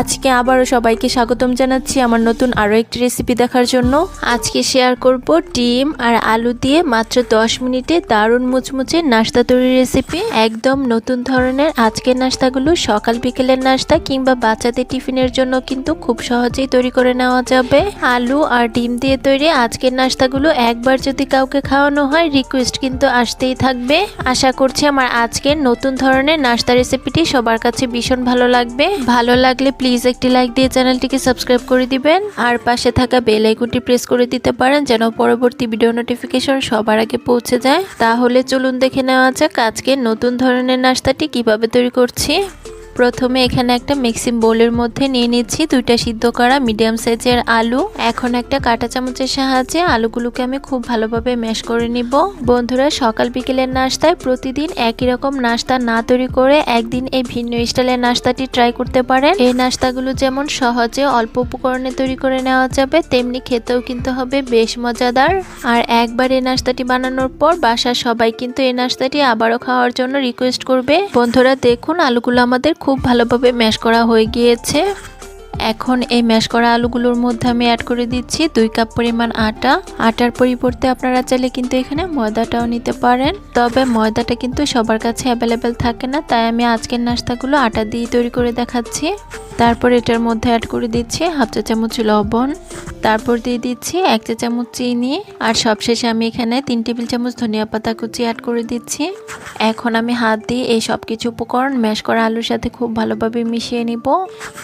আজকে আবারও সবাইকে স্বাগতম জানাচ্ছি আমার নতুন আরও একটি রেসিপি দেখার জন্য। আজকে শেয়ার করব ডিম আর আলু দিয়ে মাত্র 10 মিনিটে দারুণ মুচমুচে নাস্তা তৈরির রেসিপি একদম নতুন ধরনের আজকের নাস্তাগুলো সকাল বিকেলের নাস্তা কিংবা বাচ্চাদের টিফিনের জন্য কিন্তু খুব সহজেই তৈরি করে নেওয়া যাবে। আলু আর ডিম দিয়ে তৈরি আজকের নাস্তাগুলো একবার যদি কাউকে খাওয়ানো হয় রিকোয়েস্ট কিন্তু আসতেই থাকবে। আশা করছি আমার আজকের নতুন ধরনের নাস্তা রেসিপিটি সবার কাছে ভীষণ ভালো লাগবে। ভালো লাগলে প্লিজ একটি লাইক দিয়ে চ্যানেলটিকে সাবস্ক্রাইব করে দিবেন। আর পাশে থাকা বেল আইকনটি প্রেস করে দিতে পারেন যেন পরবর্তী ভিডিও নোটিফিকেশন সবার আগে পৌঁছে যায়। তাহলে চলুন দেখে নেওয়া যাক আজকে নতুন ধরনের নাস্তাটি কীভাবে তৈরি করছি। প্রথমে এখানে একটা মিক্সিং বোলের মধ্যে নিয়ে নিচ্ছি দুইটা সিদ্ধ করা মিডিয়াম সাইজের আলু। এখন একটা কাঁটা চামচের সাহায্যে আলুগুলোকে আমি খুব ভালোভাবে ম্যাশ করে নিব। বন্ধুরা, সকাল বিকেলের নাস্তায় প্রতিদিন একই রকম নাস্তা না তৈরি করে একদিন এই ভিন্ন স্টাইলের নাস্তাটি ট্রাই করতে পারেন। এই নাস্তাগুলো যেমন সহজে অল্প উপকরণে তৈরি করে নেওয়া যাবে, তেমনি খেতেও কিন্তু হবে বেশ মজাদার। আর একবার এই নাস্তাটি বানানোর পর বাসার সবাই কিন্তু এই নাস্তাটি আবারও খাওয়ার জন্য রিকোয়েস্ট করবে। বন্ধুরা, দেখুন, আলুগুলো আমাদের খুব ভালোভাবে ম্যাশ করা হয়ে গিয়েছে। এখন এই ম্যাশ করা আলুগুলোর মধ্যে আমি অ্যাড করে দিচ্ছি দুই কাপ পরিমাণ আটা। আটার পরিবর্তে আপনারা চাইলে কিন্তু এখানে ময়দাটাও নিতে পারেন। তবে ময়দাটা কিন্তু সবার কাছে অ্যাভেলেবেল থাকে না, তাই আমি আজকের নাস্তাগুলো আটা দিয়ে তৈরি করে দেখাচ্ছি। তারপর এটার মধ্যে অ্যাড করে দিচ্ছি হাফ চা চামচ লবণ। তারপর দিয়ে দিচ্ছি এক চা চামচ চিনি। আর সবশেষে আমি এখানে তিন টেবিল চামচ ধনিয়া পাতা কুচি অ্যাড করে দিচ্ছি। এখন আমি হাত দিয়ে এই সব কিছু উপকরণ ম্যাশ করা আলুর সাথে খুব ভালোভাবে মিশিয়ে নিব।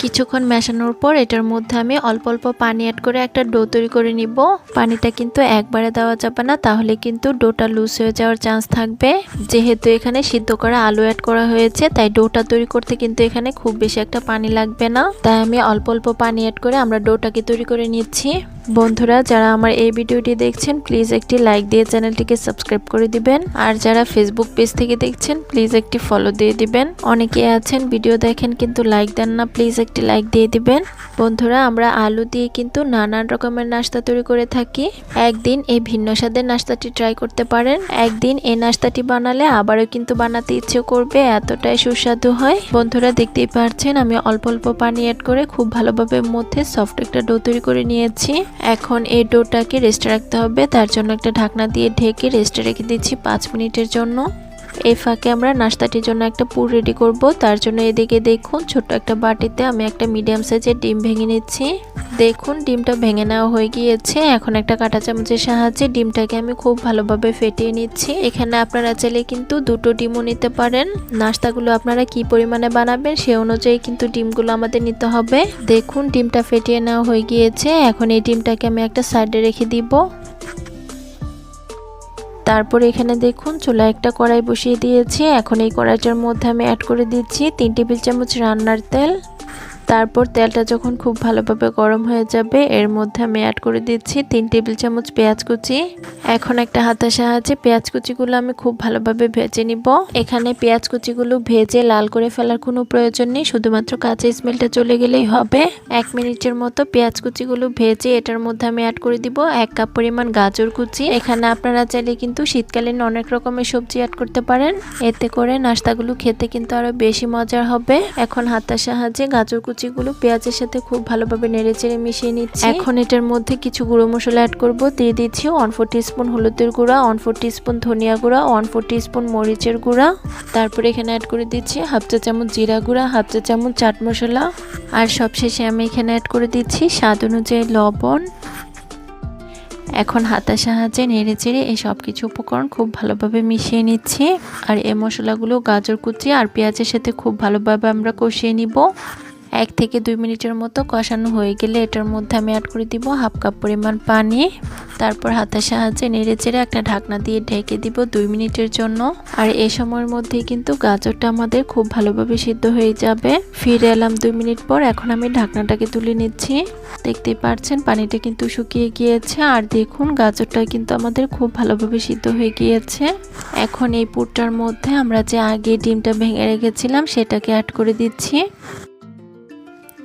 কিছুক্ষণ মেশানোর পর এটার মধ্যে আমি অল্প অল্প পানি অ্যাড করে একটা ডো তৈরি করে নিব। পানিটা কিন্তু একবারে দেওয়া যাবে না, তাহলে কিন্তু ডোটা লুজ হয়ে যাওয়ার চান্স থাকবে। যেহেতু এখানে সিদ্ধ করা আলু অ্যাড করা হয়েছে, তাই ডোটা তৈরি করতে কিন্তু এখানে খুব বেশি একটা পানি লাগবে না। তাই আমি অল্প অল্প পানি অ্যাড করে আমরা ডোটাকে তৈরি করে নিচ্ছি। বন্ধুরা, যারা আমার এই ভিডিওটি দেখছেন প্লিজ একটি লাইক দিয়ে চ্যানেলটিকে সাবস্ক্রাইব করে দিবেন। আর যারা ফেসবুক পেজ থেকে দেখছেন প্লিজ একটি ফলো দিয়ে দিবেন। অনেকে আছেন ভিডিও দেখেন কিন্তু লাইক দেন না প্লিজ একটি লাইক দিয়ে দিবেন। বন্ধুরা, আমরা আলু দিয়ে কিন্তু নানান রকমের নাস্তা তৈরি করে থাকি। একদিন এই ভিন্ন স্বাদের নাস্তাটি ট্রাই করতে পারেন। একদিন এই নাস্তাটি বানালে আবারও কিন্তু বানাতে ইচ্ছে করবে, এতটাই সুস্বাদু হয়। বন্ধুরা, দেখতেই পারছেন, আমি অল্প অল্প পানি অ্যাড করে খুব ভালোভাবে মধ্যে সফট একটা ডো তৈরি করে নিয়েছি। এখন এই ডোটাকে রেস্টে রাখতে হবে। তার জন্য একটা ঢাকনা দিয়ে ঢেকে রেস্টে রেখে দিচ্ছি পাঁচ মিনিটের জন্য। এই ফাঁকে আমরা নাস্তাটির জন্য একটা পুর রেডি করব। তার জন্য এদিকে দেখুন, ছোট্ট একটা বাটিতে আমি একটা মিডিয়াম সাইজের ডিম ভেঙে নিচ্ছি। দেখুন, ডিমটা ভেঙে নেওয়া হয়ে গিয়েছে। এখন একটা কাঁটা চামচের সাহায্যে ডিমটাকে আমি খুব ভালোভাবে ফেটিয়ে নিচ্ছি। এখানে আপনারা চাইলে কিন্তু দুটো ডিমও নিতে পারেন। নাস্তাগুলো আপনারা কি পরিমাণে বানাবেন সে অনুযায়ী কিন্তু ডিমগুলো আমাদের নিতে হবে। দেখুন, ডিমটা ফেটিয়ে নেওয়া হয়ে গিয়েছে। এখন এই ডিমটাকে আমি একটা সাইডে রেখে দিব। তারপর এখানে দেখুন চুলা একটা কড়াই বসিয়ে দিয়েছি। এখন এই কড়াইটার মধ্যে আমি অ্যাড করে দিচ্ছি তিন টেবিল চামচ রান্নার তেল। তারপর তেলটা যখন খুব ভালোভাবে গরম হয়ে যাবে, এর মধ্যে আমি অ্যাড করে দিচ্ছি তিন টেবিল চামচ পেঁয়াজ কুচি। এখন একটা হাতের সাহায্যে পেঁয়াজ কুচিগুলো আমি খুব ভালোভাবে ভেজে নিব। এখানে পেঁয়াজ কুচিগুলো ভেজে লাল করে ফেলার কোনো প্রয়োজন নেই, শুধুমাত্র কাঁচা স্মেলটা চলে গেলেই হবে। এক মিনিটের মতো পেঁয়াজ কুচিগুলো ভেজে এটার মধ্যে আমি অ্যাড করে দিব এক কাপ পরিমাণ গাজর কুচি। এখানে আপনারা চাইলে কিন্তু শীতকালীন অনেক রকমের সবজি অ্যাড করতে পারেন। এতে করে নাস্তাগুলো খেতে কিন্তু আরও বেশি মজার হবে। এখন হাতার সাহায্যে গাজর কুচিগুলো পেঁয়াজের সাথে খুব ভালোভাবে নেড়ে চেড়ে মিশিয়ে নিচ্ছি। এখন এটার মধ্যে কিছু গুঁড়ো মশলা অ্যাড করব, দিয়ে দিচ্ছি ওয়ান ফোর স্পুন হলুদের গুঁড়া ওয়ান ফোর স্পুন ধনিয়া গুঁড়া ওয়ান ফোর স্পুন মরিচের গুঁড়া। তারপরে এখানে অ্যাড করে দিচ্ছি হাফ চা চামচ জিরা গুঁড়া হাফ চা চামচ চাট মশলা। আর সবশেষে আমি এখানে অ্যাড করে দিচ্ছি স্বাদ অনুযায়ী লবণ। এখন হাতার সাহায্যে নেড়ে চেড়ে এই সব কিছু উপকরণ খুব ভালোভাবে মিশিয়ে নিচ্ছি। আর এই মশলাগুলো গাজর কুচি আর পেঁয়াজের সাথে খুব ভালোভাবে আমরা কষিয়ে নিব। এক থেকে দুই মিনিটের মতো কষানো হয়ে গেলে এটার মধ্যে আমি অ্যাড করে দিব হাফ কাপ পরিমাণ পানি। তারপর হাতের সাহায্যে নেড়ে চেড়ে একটা ঢাকনা দিয়ে ঢেকে দিব দুই মিনিটের জন্য। আর এই সময়ের মধ্যে কিন্তু গাজরটা আমাদের খুব ভালোভাবে সিদ্ধ হয়ে যাবে। ফিরে এলাম দুই মিনিট পর, এখন আমি ঢাকনাটাকে তুলে নিচ্ছি। দেখতেই পাচ্ছেন পানিটা কিন্তু শুকিয়ে গিয়েছে। আর দেখুন, গাজরটা কিন্তু আমাদের খুব ভালোভাবে সিদ্ধ হয়ে গিয়েছে। এখন এই পুরটার মধ্যে আমরা যে আগে ডিমটা ভেঙে রেখেছিলাম, সেটাকে অ্যাড করে দিচ্ছি।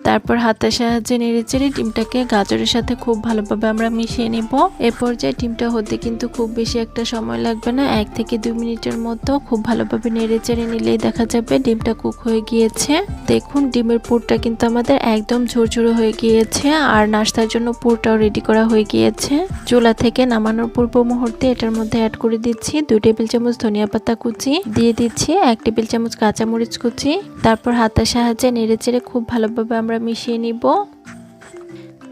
তারপর হাতের সাহায্যে নেড়ে চেড়ে ডিমটাকে গাজরের সাথে খুব ভালোভাবে আমরা মিশিয়ে নিব। এ পর্যায়ে ডিমটা হতে কিন্তু খুব বেশি একটা সময় লাগবে না। এক থেকে দুই মিনিটের মতো খুব ভালোভাবে নেড়ে চেড়ে নিলেই দেখা যাবে ডিমটা কুক হয়ে গিয়েছে। দেখুন, ডিমের পুরটা কিন্তু আমাদের একদম ঝুরঝুরো হয়ে গিয়েছে আর নাস্তার জন্য পুরটাও রেডি করা হয়ে গিয়েছে। চুলা থেকে নামানোর পূর্ব মুহূর্তে এটার মধ্যে অ্যাড করে দিচ্ছি দুই টেবিল চামচ ধনিয়া পাতা কুচি, দিয়ে দিচ্ছি এক টেবিল চামচ কাঁচামরিচ কুচি। তারপর হাতের সাহায্যে নেড়ে চেড়ে খুব ভালোভাবে আমরা মিশিয়ে নিব।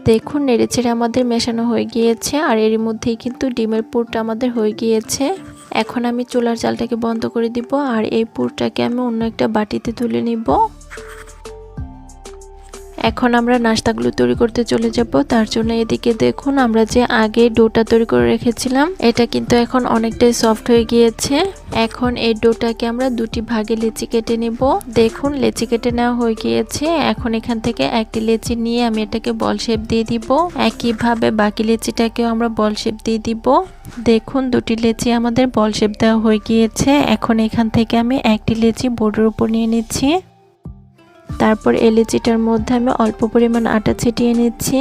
দেখুন নেড়েচেড়ে আমাদের মেশানো হয়ে গিয়েছে, আর এর মধ্যেই কিন্তু ডিমের পুরটা আমাদের হয়ে গিয়েছে। এখন আমি চুলার চালটাকে বন্ধ করে দিব, আর এই পুরটাকে আমি অন্য একটা বাটিতে তুলে নিব। এখন আমরা নাস্তাগুলো তৈরি করতে চলে যাব। তার জন্য এদিকে দেখুন, আমরা যে আগে ডোটা তৈরি করে রেখেছিলাম, এটা কিন্তু এখন অনেকটাই সফট হয়ে গিয়েছে। এখন এই ডোটাকে আমরা দুটি ভাগে লেচি কেটে নেব। দেখুন, লেচি কেটে নেওয়া হয়ে গিয়েছে। এখন এখান থেকে একটি লেচি নিয়ে আমি এটাকে বল শেপ দিয়ে দিব। একইভাবে বাকি লেচিটাকেও আমরা বল শেপ দিয়ে দিব। দেখুন, দুটি লেচি আমাদের বল শেপ দেওয়া হয়ে গিয়েছে। এখন এখান থেকে আমি একটি লেচি বোর্ডের উপর নিয়ে নিচ্ছি। তারপর এলিচিটার মধ্যে আমি অল্প পরিমাণ আটা ছিটিয়ে নিচ্ছি।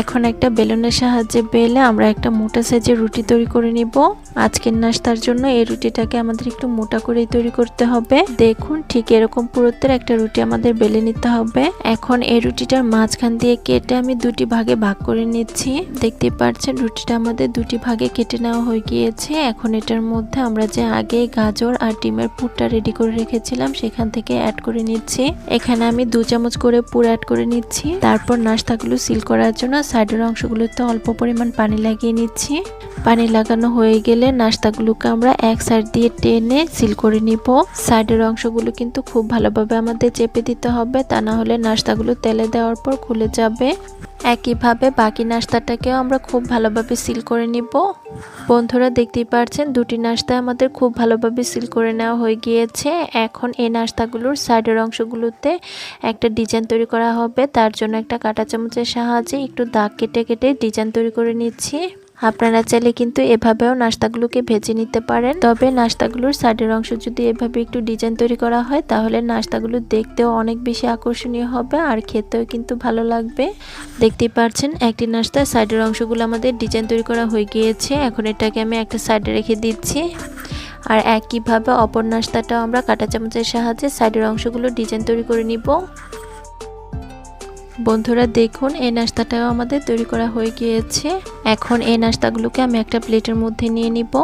এখন একটা বেলুনের সাহায্যে বেলে আমরা একটা মোটা সাইজের রুটি তৈরি করে নিব। আজকের নাস্তার জন্য এই রুটিটাকে আমাদের একটু মোটা করেই তৈরি করতে হবে। দেখুন, ঠিক এরকম পুরুত্বের একটা রুটি আমাদের বেলে নিতে হবে। এখন এই রুটিটার মাঝখান দিয়ে কেটে আমি দুটি ভাগে ভাগ করে নিচ্ছি। দেখতে পাচ্ছেন রুটিটা আমাদের দুটি ভাগে কেটে নেওয়া হয়ে গিয়েছে। এখন এটার মধ্যে আমরা যে আগে গাজর আর ডিমের পুরটা রেডি করে রেখেছিলাম, সেখান থেকে অ্যাড করে নিচ্ছি। এখানে আমি দু চামচ করে পুর অ্যাড করে নিচ্ছি। তারপর নাস্তাগুলো সিল করার জন্য সাইডের অংশগুলোতে অল্প পরিমাণ পানি লাগিয়ে নিচ্ছি। পানি লাগানো হয়ে গেলে নাস্তাগুলোকে আমরা এক সাইড দিয়ে টেনে সিল করে নিব। সাইডের অংশগুলো কিন্তু খুব ভালোভাবে আমাদের চেপে দিতে হবে, তা না হলে নাস্তাগুলো তেলে দেওয়ার পর খুলে যাবে। একইভাবে বাকি নাস্তাটাকেও আমরা খুব ভালোভাবে সিল করে নিব। বন্ধুরা, দেখতেই পাচ্ছেন দুটি নাস্তা আমাদের খুব ভালোভাবে সিল করে নেওয়া হয়ে গিয়েছে। এখন এই নাস্তাগুলোর সাইডের অংশগুলোতে একটা ডিজাইন তৈরি করা হবে। তার জন্য একটা কাঁটা চামচের সাহায্যে একটু দাগ কেটে কেটে ডিজাইন তৈরি করে নিচ্ছি। আপনারা চাইলে কিন্তু এভাবেও নাস্তাগুলোকে ভেজে নিতে পারেন। তবে নাস্তাগুলোর সাইডের অংশ যদি এভাবে একটু ডিজাইন তৈরি করা হয়, তাহলে নাস্তাগুলো দেখতেও অনেক বেশি আকর্ষণীয় হবে আর খেতেও কিন্তু ভালো লাগবে। দেখতেই পাচ্ছেন একটি নাস্তার সাইডের অংশগুলো আমাদের ডিজাইন তৈরি করা হয়ে গিয়েছে। এখন এটাকে আমি একটা সাইডে রেখে দিচ্ছি। আর একইভাবে অপর নাস্তাটাও আমরা কাঁটা চামচের সাহায্যে সাইডের অংশগুলো ডিজাইন তৈরি করে নিব। বন্ধুরা দেখুন, এই নাস্তাটাও আমাদের তৈরি করা হয়ে গিয়েছে। এখন এই নাস্তাগুলোকে আমি একটা প্লেটের মধ্যে নিয়ে নিব।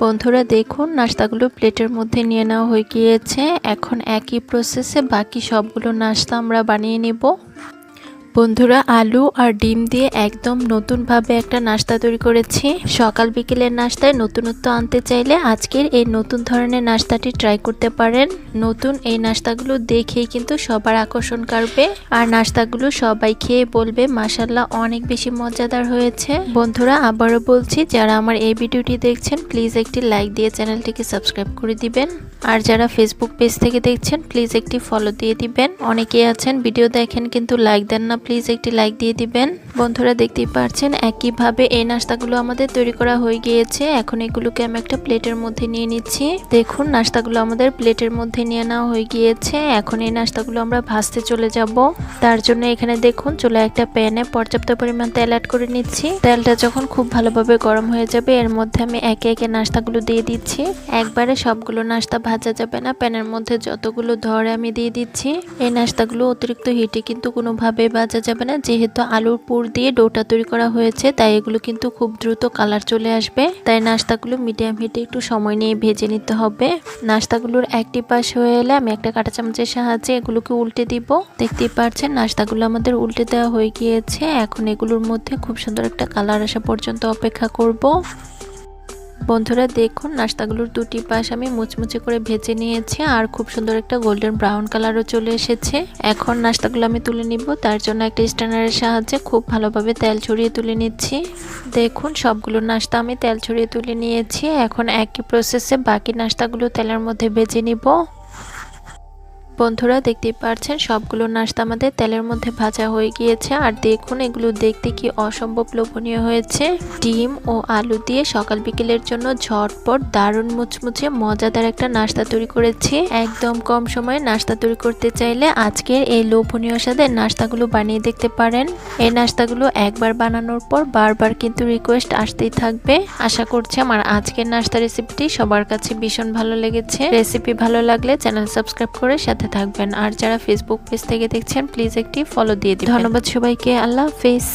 বন্ধুরা দেখুন, নাস্তাগুলো প্লেটের মধ্যে নিয়ে নেওয়া হয়ে গিয়েছে। এখন একই প্রসেসে বাকি সবগুলো নাস্তা আমরা বানিয়ে নেব। বন্ধুরা, আলু আর ডিম দিয়ে একদম নতুনভাবে একটা নাস্তা তৈরি করেছি। সকাল বিকেলের নাস্তায় নতুনত্ব আনতে চাইলে আজকের এই নতুন ধরনের নাস্তাটি ট্রাই করতে পারেন। নতুন এই নাস্তাগুলো দেখেই কিন্তু সবার আকর্ষণ কাড়বে। আর নাস্তাগুলো সবাই খেয়ে বলবে মাসাল্লাহ অনেক বেশি মজাদার হয়েছে। বন্ধুরা, আবারও বলছি, যারা আমার এই ভিডিওটি দেখছেন, প্লিজ একটি লাইক দিয়ে চ্যানেলটিকে সাবস্ক্রাইব করে দিবেন। আর যারা ফেসবুক পেজ থেকে দেখছেন, প্লিজ একটি ফলো দিয়ে দিবেন। অনেকেই আছেন, ভিডিও দেখেন কিন্তু লাইক দেন না প্লিজ একটি লাইক দিয়ে দিবেন। বন্ধুরা দেখতেই পাচ্ছেন একইভাবে এই নাস্তাগুলো আমাদের তৈরি করা হয়ে গিয়েছে। এখন এগুলোকে আমি একটা প্লেটের মধ্যে নিয়ে নিচ্ছি। দেখুন, নাস্তাগুলো আমাদের প্লেটের মধ্যে নিয়ে নেওয়া হয়ে গিয়েছে। এখন এই নাস্তাগুলো আমরা ভাজতে চলে যাব। তার জন্য এখানে দেখুন চলে একটা প্যানে পর্যাপ্ত পরিমাণ তেল অ্যাড করে নিচ্ছি। তেলটা যখন খুব ভালোভাবে গরম হয়ে যাবে, এর মধ্যে আমি একে একে নাস্তাগুলো দিয়ে দিচ্ছি। একবারে সবগুলো নাস্তা ভাজা যাবে না। প্যানের মধ্যে যতগুলো ধরে আমি দিয়ে দিচ্ছি। এই নাস্তাগুলো অতিরিক্ত হিটে কিন্তু কোনোভাবে ভাজা যাবে না। যেহেতু আলুর পুর দিয়ে ডোটা তৈরি করা হয়েছে, তাই এগুলো কিন্তু খুব দ্রুত কালার চলে আসবে। তাই নাস্তাগুলো মিডিয়াম হিটে একটু সময় নিয়ে ভেজে নিতে হবে। নাস্তাগুলোর একটি পাশ হয়ে এলে আমি একটা কাঁটা চামচের সাহায্যে এগুলোকে উল্টে দিব। দেখতেই পাচ্ছেন নাস্তাগুলো আমাদের উল্টে দেওয়া হয়ে গিয়েছে। এখন এগুলোর মধ্যে খুব সুন্দর একটা কালার আসা পর্যন্ত অপেক্ষা করব। বন্ধুরা দেখুন, নাস্তাগুলোর দুটি পাশ আমি মুচমুচে করে ভেজে নিয়েছি আর খুব সুন্দর একটা গোল্ডেন ব্রাউন কালারও চলে এসেছে। এখন নাস্তাগুলো আমি তুলে নিব, তার জন্য একটা স্ট্যান্ডারের সাহায্যে খুব ভালোভাবে তেল ছড়িয়ে তুলে নিচ্ছি। দেখুন, সবগুলো নাস্তা আমি তেল ছড়িয়ে তুলে নিয়েছি। এখন একই প্রসেসে বাকি নাস্তাগুলো তেলের মধ্যে ভেজে নিব। বন্ধুরা দেখতে পারছেন, সবগুলো নাস্তা আমাদের তেলের মধ্যে ভাজা হয়ে গিয়েছে। আর দেখুন, এগুলো দেখতে কি অসম্ভব লোভনীয় হয়েছে। ডিম ও আলু দিয়ে সকাল বিকেলের জন্য ঝটপট দারুণ মুচমুচে মজাদার একটা নাস্তা তৈরি করেছি। একদম কম সময়ে নাস্তা তৈরি করতে চাইলে আজকের এই লোভনীয় স্বাদের নাস্তাগুলো বানিয়ে দেখতে পারেন। এই নাস্তাগুলো একবার বানানোর পর বারবার কিন্তু রিকোয়েস্ট আসতেই থাকবে। আশা করছি আমার আজকের নাস্তা রেসিপিটি সবার কাছে ভীষণ ভালো লেগেছে। রেসিপি ভালো লাগলে চ্যানেল সাবস্ক্রাইব করে সাথে থাকবেন। আর যারা ফেসবুক পেজ থেকে দেখছেন প্লিজ একটি ফলো দিয়ে দিন ধন্যবাদ সবাইকে। আল্লাহ হাফেজ।